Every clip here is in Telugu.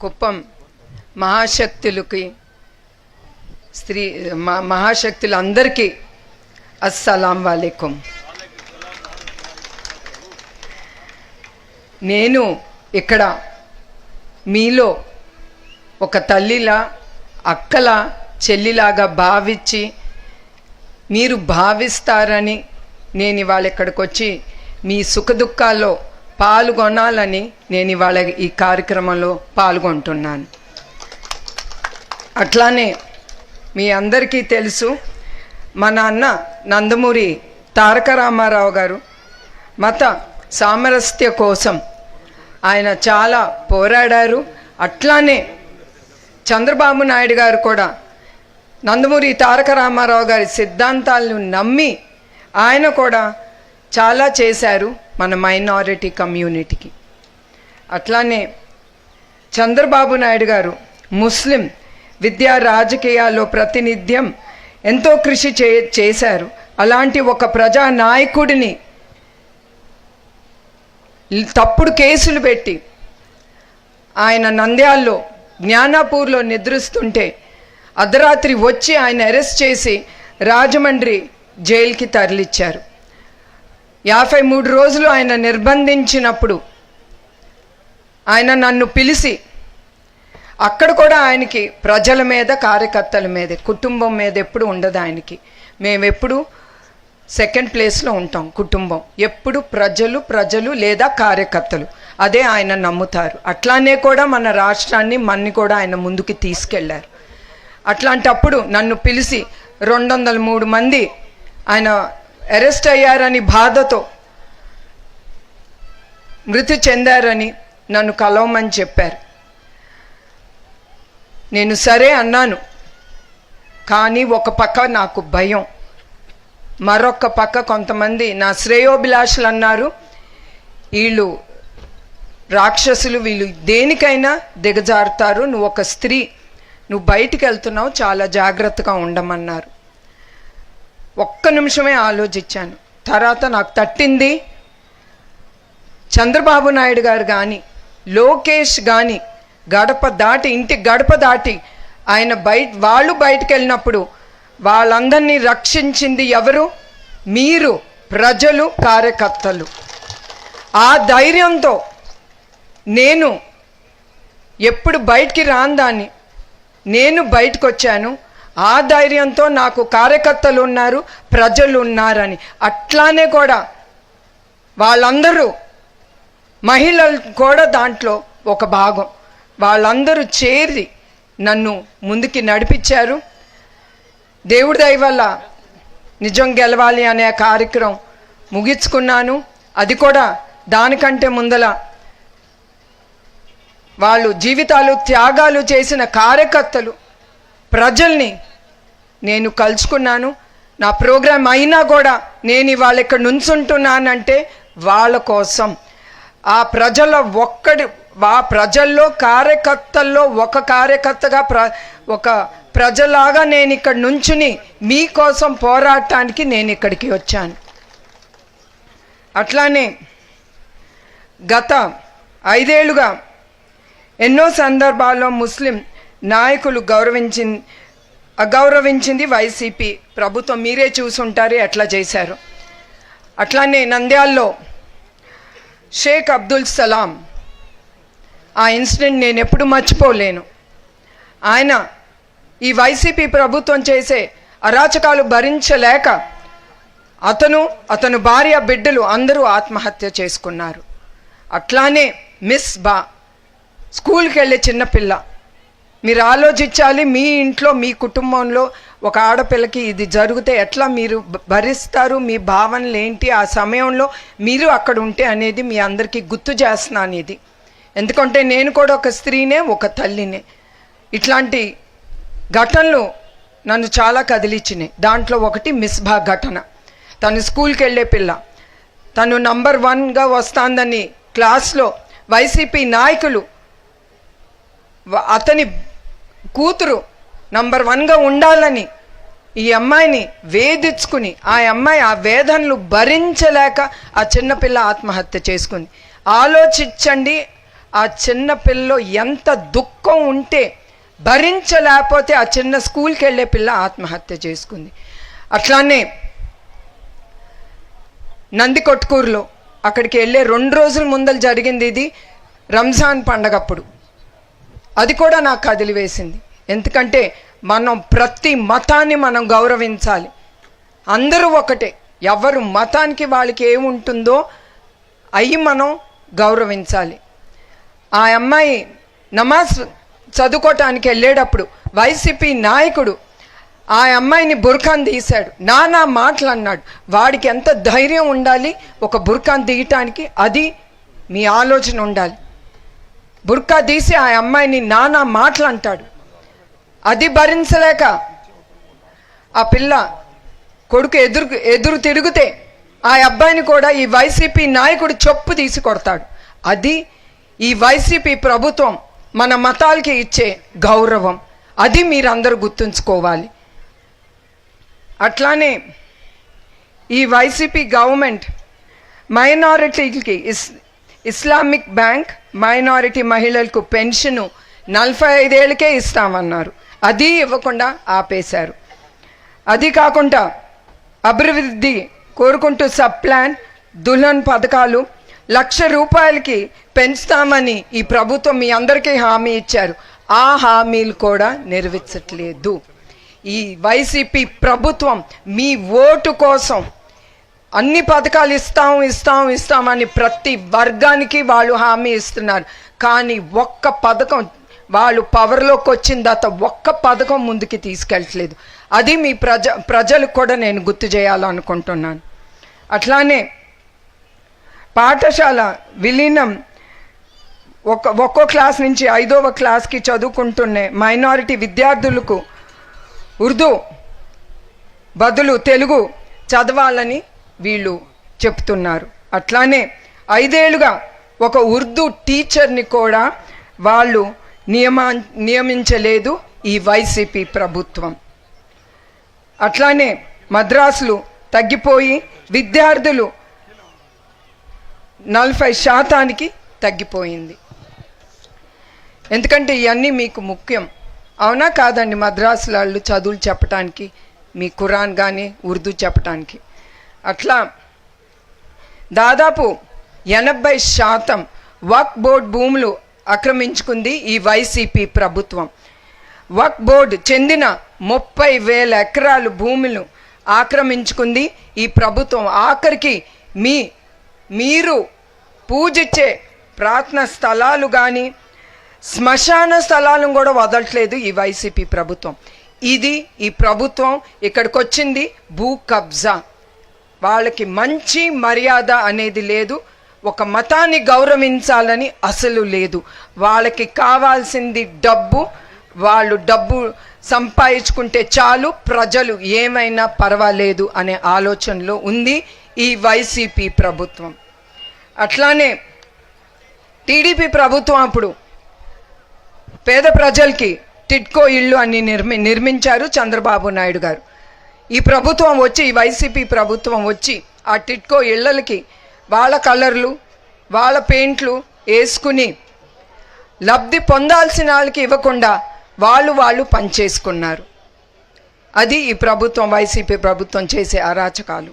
కుప్పం మహాశక్తులకి స్త్రీ మ- మహాశక్తులందరికీ అస్సలాం వాలేకుం. నేను ఇక్కడ మీలో ఒక తల్లిలా అక్కల చెల్లిలాగా భావించి మీరు భావిస్తారని నేను ఇవాళ ఇక్కడికి వచ్చి మీ సుఖదుఖాల్లో పాల్గొనాలని నేను ఇవాళ ఈ కార్యక్రమంలో పాల్గొంటున్నాను. అట్లానే మీ అందరికీ తెలుసు మా నాన్న నందమూరి తారక రామారావు గారు మత సామరస్య కోసం ఆయన చాలా పోరాడారు. అట్లానే చంద్రబాబు నాయుడు గారు కూడా నందమూరి తారక రామారావు గారి సిద్ధాంతాలను నమ్మి ఆయన కూడా చాలా చేశారు. మన మైనారిటీ కమ్యూనిటీకి. అట్లానే చంద్రబాబు నాయుడు గారు ముస్లిం విద్యా రాజకీయాల్లో ప్రాతినిధ్యం ఎంతో కృషి చే చేశారు. అలాంటి ఒక ప్రజా నాయకుడిని తప్పుడు కేసులు పెట్టి ఆయన నంద్యాల్లో జ్ఞానాపూర్లో నిద్రిస్తుంటే అర్ధరాత్రి వచ్చి ఆయన అరెస్ట్ చేసి రాజమండ్రి జైలుకి తరలిచ్చారు. యాభై మూడు రోజులు ఆయన నిర్బంధించినప్పుడు ఆయన నన్ను పిలిచి అక్కడ కూడా ఆయనకి ప్రజల మీద కార్యకర్తల మీద కుటుంబం మీద ఎప్పుడు ఉండదు ఆయనకి. మేము ఎప్పుడు సెకండ్ ప్లేస్లో ఉంటాం కుటుంబం. ఎప్పుడు ప్రజలు ప్రజలు లేదా కార్యకర్తలు. అదే ఆయన నమ్ముతారు. అట్లానే కూడా మన రాష్ట్రాన్ని మన్ని కూడా ఆయన ముందుకు తీసుకెళ్ళారు. అట్లాంటప్పుడు నన్ను పిలిచి రెండు వందల మూడు మంది ఆయన అరెస్ట్ అయ్యారని బాధతో మృతి చెందారని నన్ను కలవమని చెప్పారు. నేను సరే అన్నాను కానీ ఒక పక్క నాకు భయం. మరొక పక్క కొంతమంది నా శ్రేయోభిలాషులు అన్నారు వీళ్ళు రాక్షసులు వీళ్ళు దేనికైనా దిగజారుతారు నువ్వు ఒక స్త్రీ నువ్వు బయటికి వెళ్తున్నావు చాలా జాగ్రత్తగా ఉండమన్నారు. ఒక్క నిమిషమే ఆలోచించాను. తర్వాత నాకు తట్టింది. చంద్రబాబు నాయుడు గారు కానీ లోకేష్ కానీ గడప దాటి ఇంటి గడప దాటి ఆయన బయట వాళ్ళు బయటకు వెళ్ళినప్పుడు వాళ్ళందరినీ రక్షించింది ఎవరు? మీరు ప్రజలు కార్యకర్తలు. ఆ ధైర్యంతో నేను ఎప్పుడు బయటికి రాను దాన్ని నేను బయటకు వచ్చాను ఆ ధైర్యంతో నాకు కార్యకర్తలు ఉన్నారు ప్రజలు ఉన్నారని అట్లానే కూడా వాళ్ళందరూ మహిళలు కూడా దాంట్లో ఒక భాగం. వాళ్ళందరూ చేరి నన్ను ముందుకి నడిపించారు. దేవుడి దయ వల్ల నిజం గెలవాలి అనే కార్యక్రమం ముగించుకున్నాను. అది కూడా దానికంటే ముందల వాళ్ళు జీవితాలు త్యాగాలు చేసిన కార్యకర్తలు ప్రజల్ని నేను కలుసుకున్నాను. నా ప్రోగ్రాం అయినా కూడా నేను ఇవాళ ఇక్కడ నుంచుంటున్నానంటే వాళ్ళ కోసం. ఆ ప్రజల ఒక్కడి ఆ ప్రజల్లో కార్యకర్తల్లో ఒక కార్యకర్తగా ప్ర ఒక ప్రజలాగా నేను ఇక్కడ నుంచుని మీకోసం పోరాటానికి నేను ఇక్కడికి వచ్చాను. అట్లానే గత ఐదేళ్ళుగా ఎన్నో సందర్భాల్లో ముస్లిం నాయకులు గౌరవించి అగౌరవించింది వైసీపీ. ప్రభుత్వం మీరే చూసుంటారు ఎట్లా చేశారు. అట్లానే నంద్యాల్లో షేక్ అబ్దుల్ సలాం. ఆ ఇన్సిడెంట్ నేను ఎప్పుడు మర్చిపోలేను. ఆయన ఈ వైసీపీ ప్రభుత్వం చేసే అరాచకాలు భరించలేక అతను అతను భార్య బిడ్డలు అందరూ ఆత్మహత్య చేసుకున్నారు. అట్లానే మిస్ బా స్కూల్కి వెళ్ళే చిన్నపిల్ల మీరు ఆలోచించాలి మీ ఇంట్లో మీ కుటుంబంలో ఒక ఆడపిల్లకి ఇది జరిగితే ఎట్లా మీరు భ- భరిస్తారు మీ భావనలు ఏంటి ఆ సమయంలో మీరు అక్కడ ఉంటే అనేది మీ అందరికీ గుర్తు చేస్తున్నాను ఇది ఎందుకంటే నేను కూడా ఒక స్త్రీనే ఒక తల్లినే. ఇట్లాంటి ఘటనలు నన్ను చాలా కదిలిచ్చినాయి. దాంట్లో ఒకటి మిస్బా ఘటన. తను స్కూల్కి వెళ్ళే పిల్ల. తను నంబర్ వన్గా వస్తాందని క్లాస్లో వైసీపీ నాయకులు అతని కూతురు నంబర్ వన్గా ఉండాలని ఈ అమ్మాయిని వేధించుకుని ఆ అమ్మాయి ఆ వేదనలు భరించలేక ఆ చిన్నపిల్ల ఆత్మహత్య చేసుకుంది. ఆలోచించండి ఆ చిన్నపిల్లలో ఎంత దుఃఖం ఉంటే భరించలేకపోతే ఆ చిన్న స్కూల్కి వెళ్ళే పిల్ల ఆత్మహత్య చేసుకుంది. అట్లానే నంది కొట్కూరులో అక్కడికి వెళ్ళే రెండు రోజుల ముందలు జరిగింది ఇది రంజాన్ పండగప్పుడు. అది కూడా నాకు కదిలివేసింది. ఎందుకంటే మనం ప్రతి మతాన్ని మనం గౌరవించాలి. అందరూ ఒకటే. ఎవరు మతానికి వాళ్ళకి ఏముంటుందో అవి మనం గౌరవించాలి. ఆ అమ్మాయి నమాజ్ చదువుకోవటానికి వెళ్ళేటప్పుడు వైసీపీ నాయకుడు ఆ అమ్మాయిని బుర్ఖాన్ తీశాడు. నానా మాటలు అన్నాడు వాడికి ఎంత ధైర్యం ఉండాలి ఒక బుర్ఖాన్ తీయటానికి? అది మీ ఆలోచన ఉండాలి. బుర్ఖా తీసి ఆ అమ్మాయిని నానా మాటలు అంటాడు అది భరించలేక ఆ పిల్ల కొడుకు ఎదురు ఎదురు తిరిగితే ఆ అబ్బాయిని కూడా ఈ వైసీపీ నాయకుడు చొప్పు తీసి కొడతాడు. అది ఈ వైసీపీ ప్రభుత్వం మన మతాలకి ఇచ్చే గౌరవం. అది మీరందరూ గుర్తుంచుకోవాలి. అట్లానే ఈ వైసీపీ గవర్నమెంట్ మైనారిటీకి ఇస్ ఇస్లామిక్ బ్యాంక్ మైనారిటీ మహిళలకు పెన్షను నలభై ఐదేళ్ళకే ఇస్తామన్నారు. అది ఇవ్వకుండా ఆపేశారు. అది కాకుండా అభివృద్ధి కోరుకుంటూ సబ్ ప్లాన్ దుల్హన్ పథకాలు లక్ష రూపాయలకి పెంచుతామని ఈ ప్రభుత్వం మీ అందరికీ హామీ ఇచ్చారు. ఆ హామీలు కూడా నెరవేర్చట్లేదు. ఈ వైసీపీ ప్రభుత్వం మీ ఓటు కోసం అన్ని పథకాలు ఇస్తాం ఇస్తాం ఇస్తామని ప్రతి వర్గానికి వాళ్ళు హామీ ఇస్తున్నారు. కానీ ఒక్క పథకం వాళ్ళు పవర్లోకి వచ్చిన తర్వాత ఒక్క పథకం ముందుకి తీసుకెళ్ళట్లేదు. అది మీ ప్రజ ప్రజలకు కూడా నేను గుర్తు చేయాలనుకుంటున్నాను. అట్లానే పాఠశాల విలీనం ఒక ఒక్కో క్లాస్ నుంచి ఐదవ క్లాస్కి చదువుకుంటున్న మైనారిటీ విద్యార్థులకు ఉర్దూ బదులు తెలుగు చదవాలని వీళ్ళు చెప్తున్నారు. అట్లానే ఐదేళ్ళుగా ఒక ఉర్దూ టీచర్ని కూడా వాళ్ళు నియమా నియమించలేదు ఈ వైసీపీ ప్రభుత్వం. అట్లానే మద్రాసులు తగ్గిపోయి విద్యార్థులు నలభై శాతానికి తగ్గిపోయింది. ఎందుకంటే ఇవన్నీ మీకు ముఖ్యం. అవునా కాదండి మద్రాసు వాళ్ళు చదువులు చెప్పటానికి మీ ఖురాన్ కానీ ఉర్దూ చెప్పటానికి. అట్లా దాదాపు ఎనభై శాతం వక్ బోర్డ్ భూములు ఆక్రమించుకుంది ఈ వైసీపీ ప్రభుత్వం. వక్ బోర్డు చెందిన ముప్పై వేల ఎకరాలు భూములు ఆక్రమించుకుంది ఈ ప్రభుత్వం. ఆఖరికి మీ మీరు పూజించే ప్రార్థన స్థలాలు కానీ శ్మశాన స్థలాలను కూడా వదలట్లేదు ఈ వైసీపీ ప్రభుత్వం. ఇది ఈ ప్రభుత్వం ఇక్కడికి వచ్చింది భూ కబ్జా. వాళ్ళకి మంచి మర్యాద అనేది లేదు. ఒక మతాన్ని గౌరవించాలని అసలు లేదు. వాళ్ళకి కావాల్సింది డబ్బు వాళ్ళు డబ్బు సంపాదించుకుంటే చాలు ప్రజలు ఏమైనా పర్వాలేదు అనే ఆలోచనలో ఉంది ఈ వైసీపీ ప్రభుత్వం. అట్లానే టీడీపీ ప్రభుత్వం అప్పుడు పేద ప్రజలకి టిట్కో ఇళ్ళు అన్ని నిర్మి నిర్మించారు చంద్రబాబు నాయుడు గారు. ఈ ప్రభుత్వం వచ్చి ఈ వైసీపీ ప్రభుత్వం వచ్చి ఆ టిట్కో ఇళ్ళకి వాళ్ళ కలర్లు వాళ్ళ పెయింట్లు వేసుకుని లబ్ధి పొందాల్సిన వాళ్ళకి ఇవ్వకుండా వాళ్ళు వాళ్ళు పనిచేసుకున్నారు. అది ఈ ప్రభుత్వం వైసీపీ ప్రభుత్వం చేసే అరాచకాలు.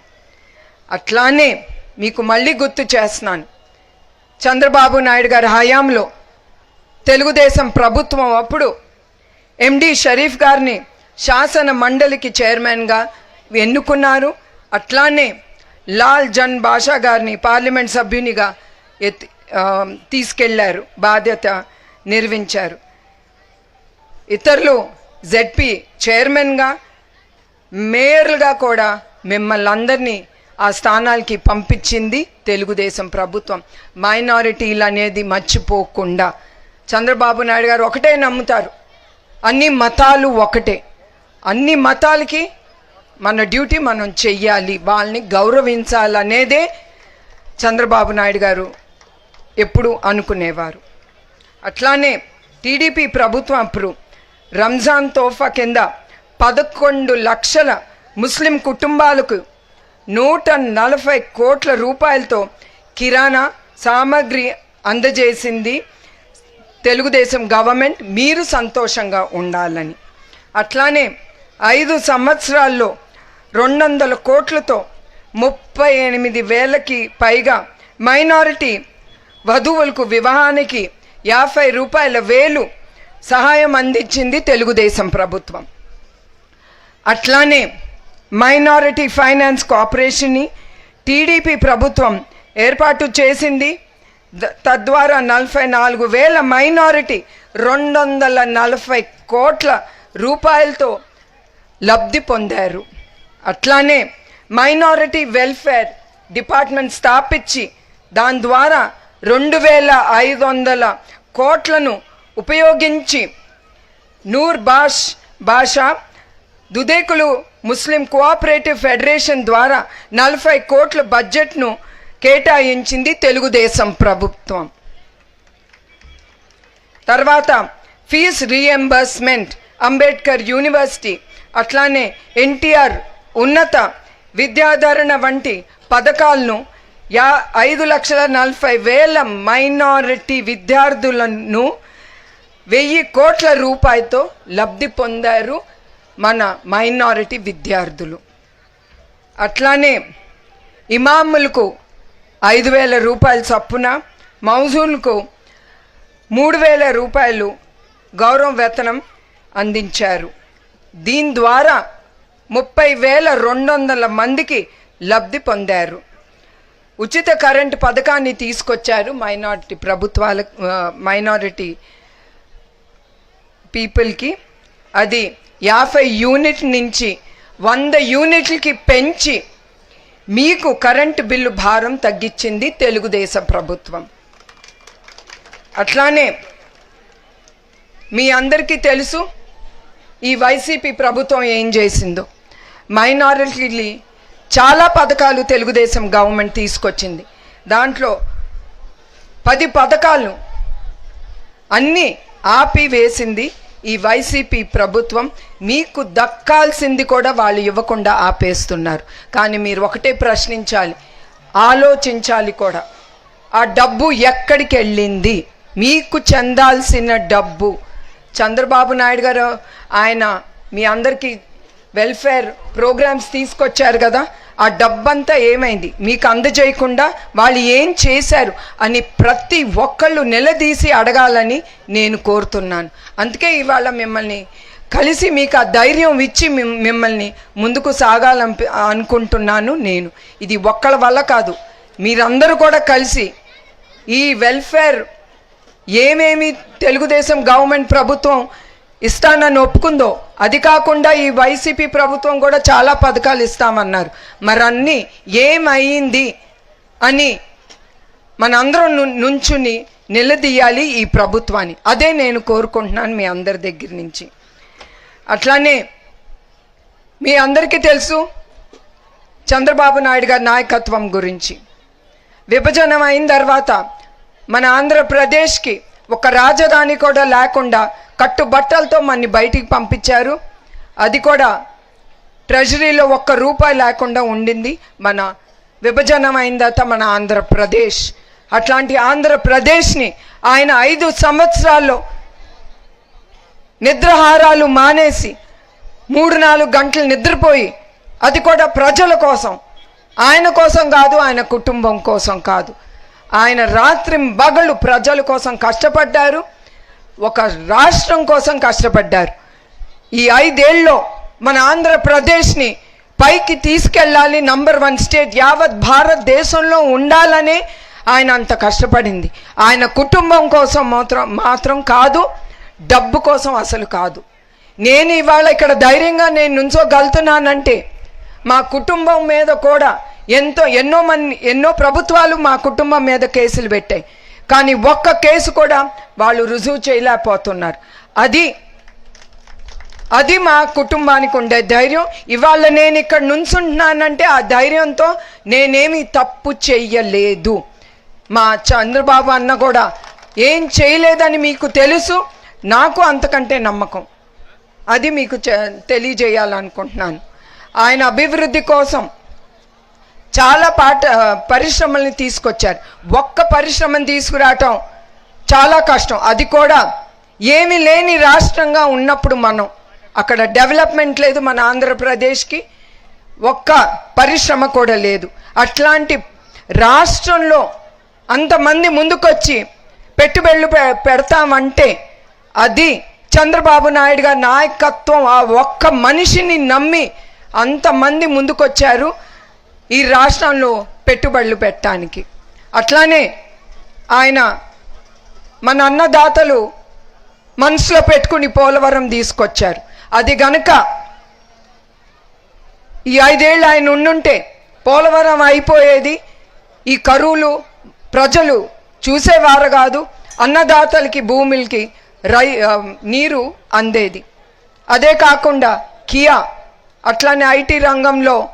అట్లానే మీకు మళ్ళీ గుర్తు చేస్తున్నాను. చంద్రబాబు నాయుడు గారి హయాంలో తెలుగుదేశం ప్రభుత్వం అప్పుడు ఎండి షరీఫ్ గారిని శాసన మండలికి చైర్మన్గా ఎన్నుకున్నారు. అట్లానే లాల్ జన్ బాషా గారిని పార్లమెంట్ సభ్యునిగా ఎత్తి తీసుకెళ్ళారు బాధ్యత నిర్వహించారు. ఇతరులు జెడ్పీ చైర్మన్గా మేయర్లుగా కూడా మిమ్మల్ని అందరినీ ఆ స్థానాలకి పంపించింది తెలుగుదేశం ప్రభుత్వం. మైనారిటీలు అనేది మర్చిపోకుండా. చంద్రబాబు నాయుడు గారు ఒకటే నమ్ముతారు. అన్ని మతాలు ఒకటే. అన్ని మతాలకి మన డ్యూటీ మనం చెయ్యాలి. వాళ్ళని గౌరవించాలనేదే చంద్రబాబు నాయుడు గారు ఎప్పుడు అనుకునేవారు. అట్లానే టీడీపీ ప్రభుత్వం అప్పుడు రంజాన్ తోఫా కింద పదకొండు లక్షల ముస్లిం కుటుంబాలకు నూట నలభై కోట్ల రూపాయలతో కిరాణా సామాగ్రి అందజేసింది తెలుగుదేశం గవర్నమెంట్. మీరు సంతోషంగా ఉండాలని. అట్లానే ఐదు సంవత్సరాల్లో రెండు వందల కోట్లతో ముప్పై ఎనిమిది వేలకి పైగా మైనారిటీ వధువులకు వివాహానికి యాభై రూపాయల వేలు సహాయం అందించింది తెలుగుదేశం ప్రభుత్వం. అట్లానే మైనారిటీ ఫైనాన్స్ కార్పొరేషన్ని టీడీపీ ప్రభుత్వం ఏర్పాటు చేసింది. ద- తద్వారా నలభై నాలుగు వేల మైనారిటీ రెండు వందల నలభై కోట్ల రూపాయలతో లబ్ధి పొందారు. అట్లానే మైనారిటీ వెల్ఫేర్ డిపార్ట్మెంట్ స్థాపించి దాని ద్వారా రెండు వేల ఐదు వందల కోట్లను ఉపయోగించి నూర్ భాష్ భాష దుదేకులు ముస్లిం కోఆపరేటివ్ ఫెడరేషన్ ద్వారా నలభై కోట్ల బడ్జెట్ను కేటాయించింది తెలుగుదేశం ప్రభుత్వం. తర్వాత ఫీజ్ రీఎంబర్స్మెంట్ అంబేద్కర్ యూనివర్సిటీ అట్లానే ఎన్టీఆర్ ఉన్నత విద్యాధరణ వంటి పథకాలను యా ఐదు లక్షల నలభై వేల మైనారిటీ విద్యార్థులను వెయ్యి కోట్ల రూపాయలతో లబ్ధి పొందారు మన మైనారిటీ విద్యార్థులు. అట్లానే ఇమాములకు ఐదు వేల రూపాయల చొప్పున మౌజూన్కు మూడు వేల రూపాయలు గౌరవ వేతనం అందించారు. దీని ద్వారా ముప్పై వేల రెండు వందల మందికి లబ్ధి పొందారు. ఉచిత కరెంటు పథకాన్ని తీసుకొచ్చారు మైనారిటీ ప్రభుత్వాల మైనారిటీ పీపుల్కి. అది యాభై యూనిట్ నుంచి వంద యూనిట్లకి పెంచి మీకు కరెంటు బిల్లు భారం తగ్గించింది తెలుగుదేశం ప్రభుత్వం. అట్లానే మీ అందరికీ తెలుసు ఈ వైసీపీ ప్రభుత్వం ఏం చేసిందో. మైనారిటీలు చాలా పథకాలు తెలుగుదేశం గవర్నమెంట్ తీసుకొచ్చింది. దాంట్లో పది పథకాలు అన్నీ ఆపివేసింది ఈ వైసీపీ ప్రభుత్వం. మీకు దక్కాల్సింది కూడా వాళ్ళు ఇవ్వకుండా ఆపేస్తున్నారు. కానీ మీరు ఒకటే ప్రశ్నించాలి ఆలోచించాలి కూడా. ఆ డబ్బు ఎక్కడికి వెళ్ళింది? మీకు చెందాల్సిన డబ్బు. చంద్రబాబు నాయుడు గారు ఆయన మీ అందరికీ వెల్ఫేర్ ప్రోగ్రామ్స్ తీసుకొచ్చారు కదా ఆ డబ్బంతా ఏమైంది? మీకు అందజేయకుండా వాళ్ళు ఏం చేశారు అని ప్రతి ఒక్కళ్ళు నిలదీసి అడగాలని నేను కోరుతున్నాను. అందుకే ఇవాళ మిమ్మల్ని కలిసి మీకు ఆ ధైర్యం ఇచ్చి మిమ్మల్ని ముందుకు సాగాలని అనుకుంటున్నాను నేను. ఇది ఒక్కళ్ళ వల్ల కాదు. మీరందరూ కూడా కలిసి ఈ వెల్ఫేర్ ఏమేమి తెలుగుదేశం గవర్నమెంట్ ప్రభుత్వం ఇస్తానని ఒప్పుకుందో అది కాకుండా ఈ వైసీపీ ప్రభుత్వం కూడా చాలా పథకాలు ఇస్తామన్నారు. మరి అన్నీ ఏమైంది అని మనందరం ను- నుంచుని నిలదీయాలి ఈ ప్రభుత్వాన్ని. అదే నేను కోరుకుంటున్నాను మీ అందరి దగ్గర నుంచి. అట్లానే మీ అందరికీ తెలుసు చంద్రబాబు నాయుడు గారి నాయకత్వం గురించి. విభజనమైన అయిన తర్వాత మన ఆంధ్రప్రదేశ్కి ఒక రాజధాని కూడా లేకుండా కట్టుబట్టలతో మన్ని బయటికి పంపించారు. అది కూడా ట్రెజరీలో ఒక్క రూపాయి లేకుండా ఉండింది. మన విభజన అయిన తర్వాత మన ఆంధ్రప్రదేశ్. అట్లాంటి ఆంధ్రప్రదేశ్ని ఆయన ఐదు సంవత్సరాల్లో నిద్రహారాలు మానేసి మూడు నాలుగు గంటలు నిద్రపోయి అది కూడా ప్రజల కోసం. ఆయన కోసం కాదు ఆయన కుటుంబం కోసం కాదు. ఆయన రాత్రి బగళ్ళు ప్రజల కోసం కష్టపడ్డారు ఒక రాష్ట్రం కోసం కష్టపడ్డారు. ఈ ఐదేళ్ళలో మన ఆంధ్రప్రదేశ్ని పైకి తీసుకెళ్ళాలి నంబర్ వన్ స్టేట్ యావత్ భారతదేశంలో ఉండాలనే ఆయన అంత కష్టపడింది. ఆయన కుటుంబం కోసం మాత్రం మాత్రం కాదు డబ్బు కోసం అసలు కాదు. నేను ఇవాళ ఇక్కడ ధైర్యంగా నేను నుంచోగలుగుతున్నానంటే మా కుటుంబం మీద కూడా ఎంతో ఎన్నో మంది ఎన్నో ప్రభుత్వాలు మా కుటుంబం మీద కేసులు పెట్టాయి. కానీ ఒక్క కేసు కూడా వాళ్ళు రుజువు చేయలేకపోతున్నారు. అది అది మా కుటుంబానికి ఉండే ధైర్యం. ఇవాళ నేను ఇక్కడ నుంచుంటున్నానంటే ఆ ధైర్యంతో నేనేమి తప్పు చెయ్యలేదు. మా చంద్రబాబు అన్న కూడా ఏం చేయలేదని మీకు తెలుసు నాకు అంతకంటే నమ్మకం. అది మీకు చె- తెలియజేయాలనుకుంటున్నాను. ఆయన అభివృద్ధి కోసం చాలా పాట పరిశ్రమల్ని తీసుకొచ్చారు. ఒక్క పరిశ్రమను తీసుకురావటం చాలా కష్టం. అది కూడా ఏమీ లేని రాష్ట్రంగా ఉన్నప్పుడు మనం అక్కడ డెవలప్మెంట్ లేదు మన ఆంధ్రప్రదేశ్కి ఒక్క పరిశ్రమ కూడా లేదు. అట్లాంటి రాష్ట్రంలో అంతమంది ముందుకొచ్చి పెట్టుబడులు పె- పెడతామంటే అది చంద్రబాబు నాయుడు గారి నాయకత్వం ఆ ఒక్క మనిషిని నమ్మి అంతమంది ముందుకొచ్చారు. ఈ రాష్ట్రంలో పెట్టుబడులు పెట్టడానికి. అట్లానే ఆయన మన అన్నదాతలు మనసులో పెట్టుకుని పోలవరం తీసుకొచ్చారు. అది గనక ఈ ఐదేళ్ళు ఆయన ఉండుంటే పోలవరం అయిపోయేది ఈ కరువులు ప్రజలు చూసేవారు కాదు అన్నదాతలకి భూములకి రై నీరు అందేది. అదే కాకుండా కియా అట్లానే ఐటీ రంగంలో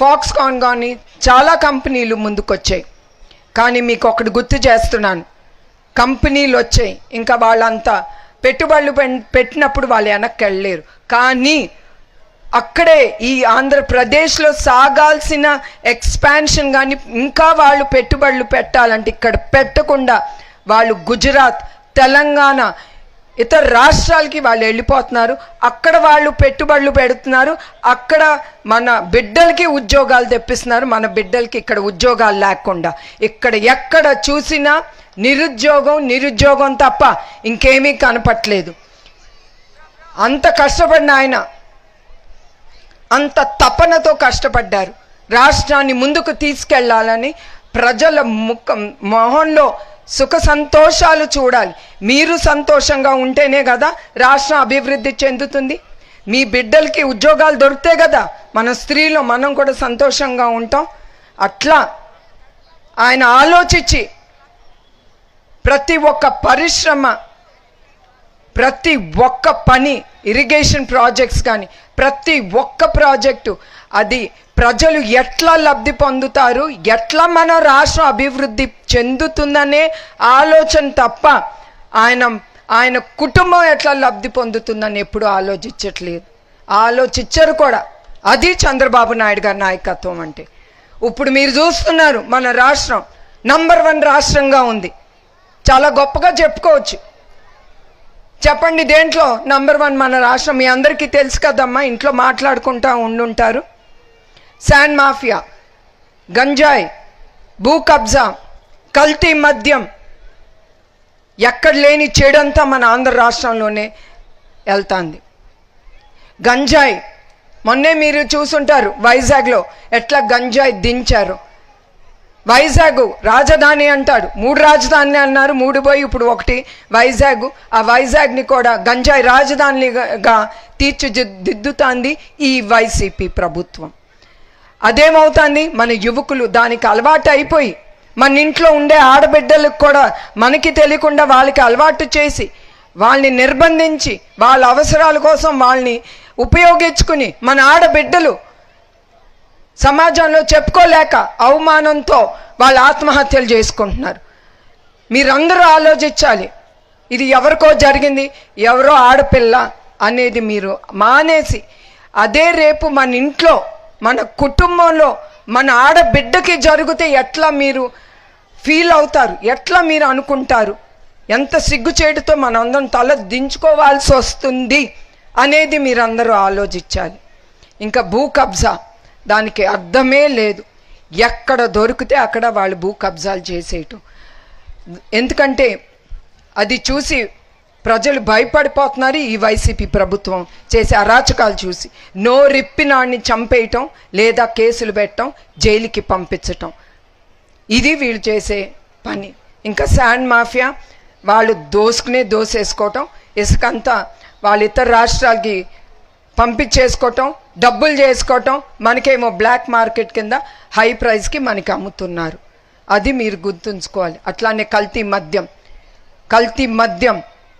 ఫాక్స్కాన్ కానీ చాలా కంపెనీలు ముందుకొచ్చాయి. కానీ మీకు ఒకటి గుర్తు చేస్తున్నాను. కంపెనీలు వచ్చాయి. ఇంకా వాళ్ళంతా పెట్టుబడులు పెట్టినప్పుడు వాళ్ళు వెనక్కి వెళ్ళలేరు కానీ అక్కడే ఈ ఆంధ్రప్రదేశ్లో సాగాల్సిన ఎక్స్పాన్షన్ కానీ ఇంకా వాళ్ళు పెట్టుబడులు పెట్టాలంటే ఇక్కడ పెట్టకుండా వాళ్ళు గుజరాత్ తెలంగాణ ఇతర రాష్ట్రాలకి వాళ్ళు వెళ్ళిపోతున్నారు. అక్కడ వాళ్ళు పెట్టుబడులు పెడుతున్నారు. అక్కడ మన బిడ్డలకి ఉద్యోగాలు తెప్పిస్తున్నారు. మన బిడ్డలకి ఇక్కడ ఉద్యోగాలు లేకుండా. ఇక్కడ ఎక్కడ చూసినా నిరుద్యోగం నిరుద్యోగం తప్ప ఇంకేమీ కనపట్లేదు. అంత కష్టపడిన ఆయన అంత తపనతో కష్టపడ్డారు. రాష్ట్రాన్ని ముందుకు తీసుకెళ్ళాలని ప్రజల ముఖం మొహంలో సుఖ సంతోషాలు చూడాలి. మీరు సంతోషంగా ఉంటేనే కదా రాష్ట్రం అభివృద్ధి చెందుతుంది. మీ బిడ్డలకి ఉద్యోగాలు దొరికితే కదా మన స్త్రీలు మనం కూడా సంతోషంగా ఉంటాం. అట్లా ఆయన ఆలోచించి ప్రతి ఒక్క పరిశ్రమ ప్రతి ఒక్క పని ఇరిగేషన్ ప్రాజెక్ట్స్ కానీ ప్రతి ఒక్క ప్రాజెక్టు అది ప్రజలు ఎట్లా లబ్ధి పొందుతారు ఎట్లా మన రాష్ట్రం అభివృద్ధి చెందుతుందనే ఆలోచన తప్ప ఆయన ఆయన కుటుంబం ఎట్లా లబ్ధి పొందుతుందని ఎప్పుడు ఆలోచించట్లేదు. ఆలోచించరు కూడా. అది చంద్రబాబు నాయుడు గారి నాయకత్వం అంటే. ఇప్పుడు మీరు చూస్తున్నారు మన రాష్ట్రం నంబర్ వన్ రాష్ట్రంగా ఉంది. చాలా గొప్పగా చెప్పుకోవచ్చు. చెప్పండి దేంట్లో? నంబర్ వన్ మన రాష్ట్రం. మీ అందరికీ తెలుసు కదమ్మా ఇంట్లో మాట్లాడుకుంటా ఉండుంటారు. శాండ్ మాఫియా గంజాయి భూ కబ్జా కల్తీ మద్యం. ఎక్కడ లేని చెడంతా మన ఆంధ్ర రాష్ట్రంలోనే వెళ్తాంది. గంజాయి మొన్నే మీరు చూసుంటారు వైజాగ్లో ఎట్లా గంజాయి దించారు. వైజాగ్ రాజధాని అంటాడు. మూడు రాజధాని అన్నారు. మూడు పోయి ఇప్పుడు ఒకటి. వైజాగ్ ఆ వైజాగ్ని కూడా గంజాయి రాజధానిగా తీర్చిదిద్దుతాంది ఈ వైసీపీ ప్రభుత్వం. అదేమవుతుంది? మన యువకులు దానికి అలవాటు అయిపోయి మన ఇంట్లో ఉండే ఆడబిడ్డలకు కూడా మనకి తెలియకుండా వాళ్ళకి అలవాటు చేసి వాళ్ళని నిర్బంధించి వాళ్ళ అవసరాల కోసం వాళ్ళని ఉపయోగించుకుని మన ఆడబిడ్డలు సమాజంలో చెప్పుకోలేక అవమానంతో వాళ్ళు ఆత్మహత్యలు చేసుకుంటున్నారు. మీరందరూ ఆలోచించాలి ఇది ఎవరికో జరిగింది ఎవరో ఆడపిల్ల అనేది మీరు మానేసి అదే రేపు మన ఇంట్లో మన కుటుంబంలో మన ఆడబిడ్డకి జరిగితే ఎట్లా మీరు ఫీల్ అవుతారు ఎట్లా మీరు అనుకుంటారు ఎంత సిగ్గుచేటుతో మనందరం తల దించుకోవాల్సి వస్తుంది అనేది మీరందరూ ఆలోచించాలి. ఇంకా భూ కబ్జా. దానికి అర్థమే లేదు. ఎక్కడ దొరికితే అక్కడ వాళ్ళు భూ కబ్జాలు చేసేయటం. ఎందుకంటే అది చూసి ప్రజలు భయపడిపోతున్నారు ఈ వైసీపీ ప్రభుత్వం చేసే అరాచకాలు చూసి. నో రిప్పినాడిని చంపేయటం లేదా కేసులు పెట్టడం జైలుకి పంపించటం. ఇది వీళ్ళు చేసే పని. ఇంకా శాండ్ మాఫియా వాళ్ళు దోసుకునే దోసేసుకోవటం ఇసుకంతా వాళ్ళ ఇతర రాష్ట్రాలకి పంపించేసుకోవటం డబ్బులు చేసుకోవటం మనకేమో బ్లాక్ మార్కెట్ కింద హై ప్రైస్కి మనకి అమ్ముతున్నారు. అది మీరు గుర్తుంచుకోవాలి. అట్లానే కల్తీ మద్యం. కల్తీ మద్యం